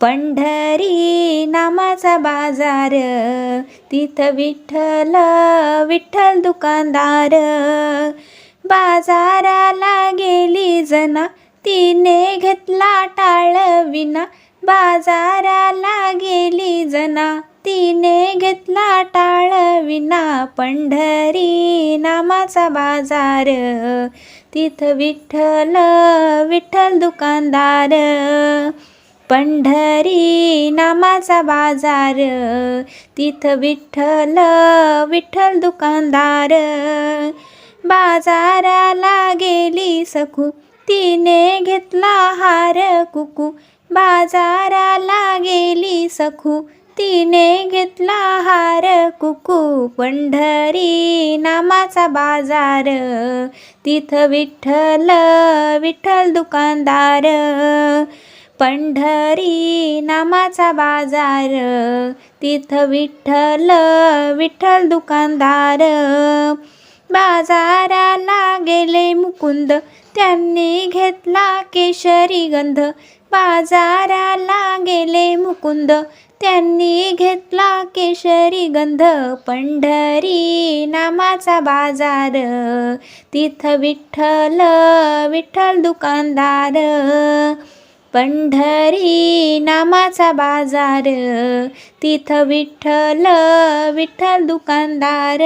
पंढरी नामाचा बाजार तिथं विठ्ठल विठ्ठल दुकानदार. बाजाराला गेली जना तिने घेतला टाळ विना. बाजाराला गेली जना तिने घेतला टाळ विना. पंढरी नामाचा बाजार तिथं विठ्ठल विठ्ठल दुकानदार. पंढरी नामाचा बाजार. तिथं विठ्ठल विठ्ठल दुकानदार. बाजाराला गेली सखू तिने घेतला हार कुकू. बाजाराला गेली सखू तिने घेतला हार कुकू. पंढरी नामाचा बाजार. तिथं विठ्ठल विठ्ठल दुकानदार. पंढरी नामाचा बाजार तिथं विठ्ठल विठ्ठल दुकानदार. बाजाराला गेले मुकुंद त्यांनी घेतला केशरी गंध. बाजाराला गेले मुकुंद त्यांनी घेतला केशरी गंध. पंढरी नामाचा बाजार तिथं विठ्ठल विठ्ठल दुकानदार. पंढरी नामाचा बाजार तिथं विठ्ठल विठ्ठल दुकानदार.